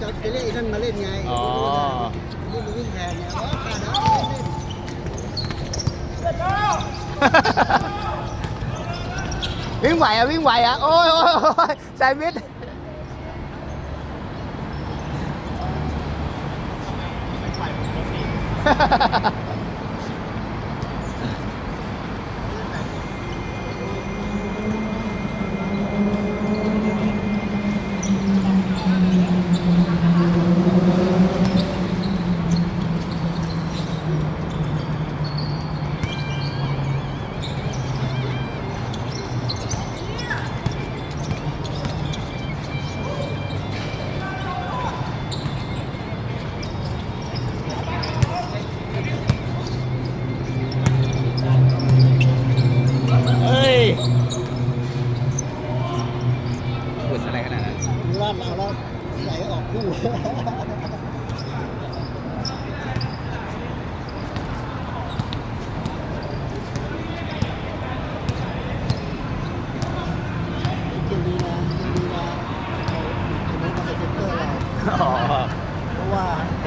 จะไปเล่นไอ้นั่นมาเล่นไงอ๋อ นี่มันวิ่งแทนไงอ๋อขาดแล้วเล่นวิ่งไหวอะ วิ่งไหวอะ โอ้ยโอ้ยโอ้ยแซนด์วิช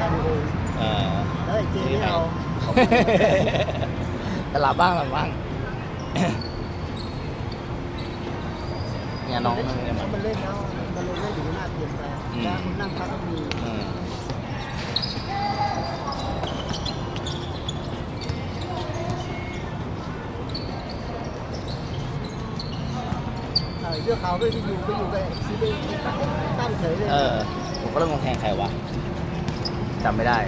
การดูเออแล้วไอ้เจนี่เราแต่หลับบ้างหลับบ้างเนี่ยน้องนั่งเนี่ยถ้ามันมันเล่นแล้วมันลงเล่นอยู่หน้าเปลี่ยนไปอืมแล้วมันนั่งพักก็มีอืมเออเสื้อขาวด้วยที่อยู่ไปอยู่ไปที่ไปตั้งเฉยเลยเออผมก็เริ่มมองแทงใครวะ จำไม่ได้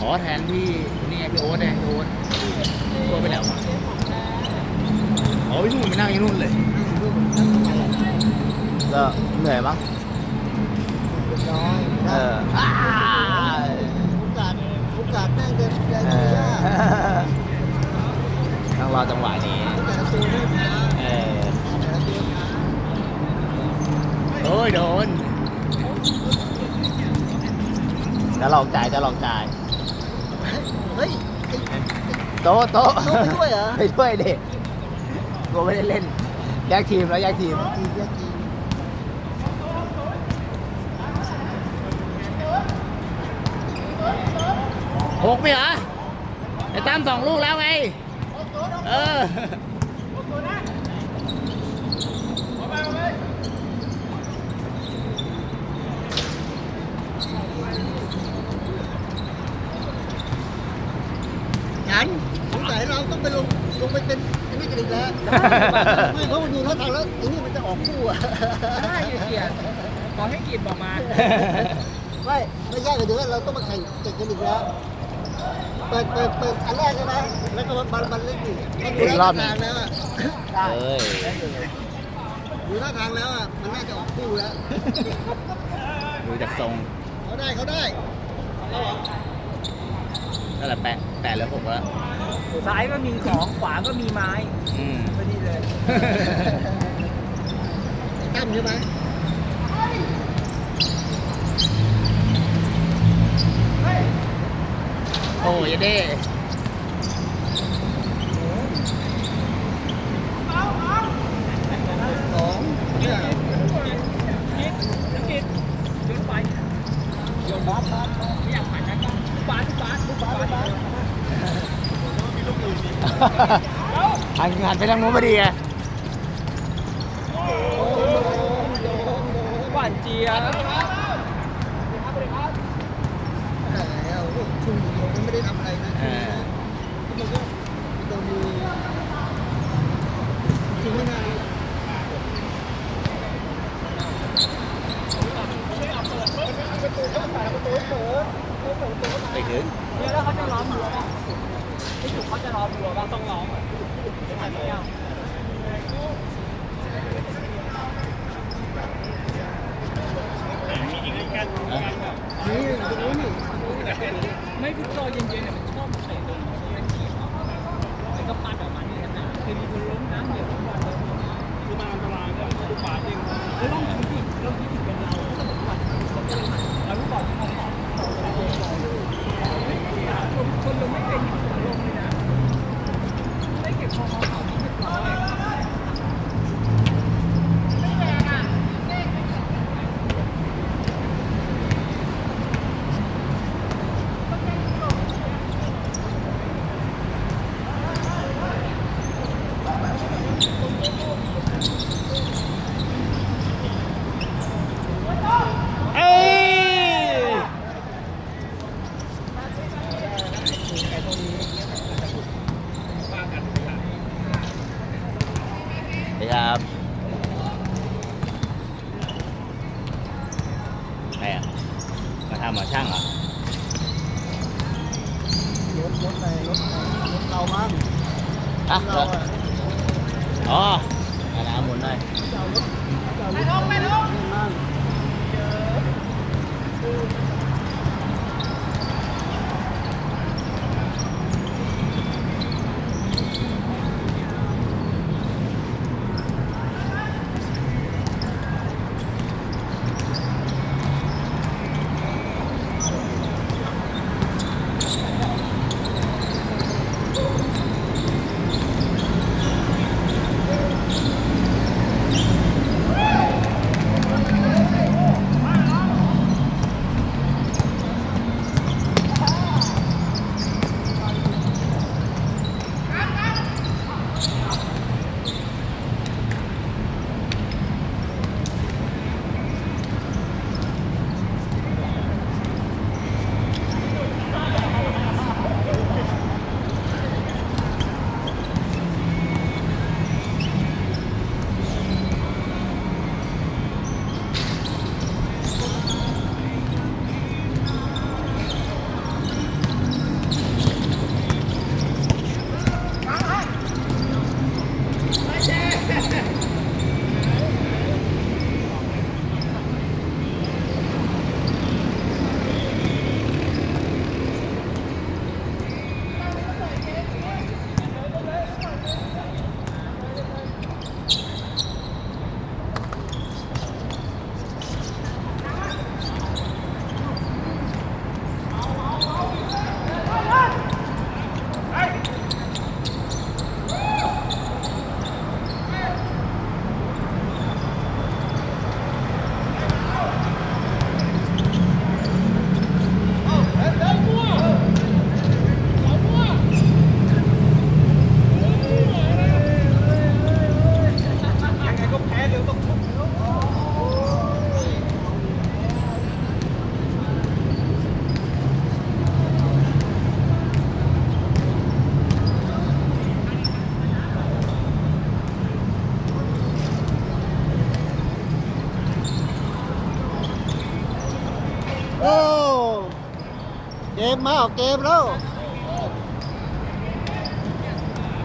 อ๋อแทนพี่นี่ไงพี่โอ๊ตไงพี่โอ๊ตพี่โอ๊ตไปไหนวะอ๋อพี่นุ่นไปนั่งที่นู่นเลย ก็เหนื่อยมั้ง จะหลอกจ่ายจะหลอกจ่ายเฮ้ยไอ้โต๊ะโต๊ะโต๊ะไปด้วยเหรอไปด้วยเด็กกูไม่ได้เล่นแยกทีมแล้วแยกทีมทีมแยกทีมหกไปเหรอไอ้ตั้มสองลูกแล้วไงเออ งั้นสงสัยเราต้องไปลงลงไปเป็นไอ้นี่กันอีกแล้วไม่เพราะมันดูท่าทางแล้วไอ้นี่มันจะออกคู่อะได้เกียรติขอให้เกียรติบอกมาไม่ไม่ยากเลยถึงว่าเราต้องมาแข่งเก่งกันอีกแล้วเปิดเปิดเปิดอันแรกใช่ไหมแล้วก็มันมันเล่นอีกมันดูอีกรท่าอบหนึ่งทางแล้วอะเอ้ยดูท่าทางแล้วอะมันน่าจะออกคู่แล้วดูจากทรงเขาได้เขาได้ นั่นแหละแปะแปะแล้วผมว่าซ้ายก็มีของขวาก็มีไม้อืมพอดีเลยตั้มใช่ไหมโอ้ยเด้สองเนี่ยกิดกิดยกไปยกบาสบาสไม่อยากผ่านนะ บาสบาสบาสบาสหันหันไปทางนู้นพอดีไงหวานเจี๊ยบแต่โอ้โหชุ่มเดียวมันไม่ได้ทำอะไรนะ เออ มันก็โดนมือจริงไม่นาน ไปถึงเนี่ยแล้วเขาจะล้อมหัวป่ะไอ้จุกเขาจะล้อมหัวป่ะต้องล้อมอะไม่ทันแล้วนี่ตรงนู้นนี่ไม่ฟุตบอลเย็นๆเนี่ยมันชอบเตะตรงนี้มันจีบมันก็ปัดออกมานี่นะเคยมีคนล้มน้ำเดี๋ยวฟุตบอลเลยคือมันอันตรายเนี่ยฟุตบอลเองแล้วลองคิดดิลองคิดถึงเป็นเราถ้าสมมติว่าเราฟุตบอลที่เขาสอนคนคนลงไม่เป็นหัวลงเลยนะไม่เก็บคอเขาเขาไม่เป็นไร ทำเหรอช่างเหรอ รถรถอะไรรถรถเรามั้งอะเราอะอ๋อเอาน้ำหมุนหน่อยจะเอารถจะเอารถไปลงนี่มั่งยังไง เกมมาออกเกมแล้ว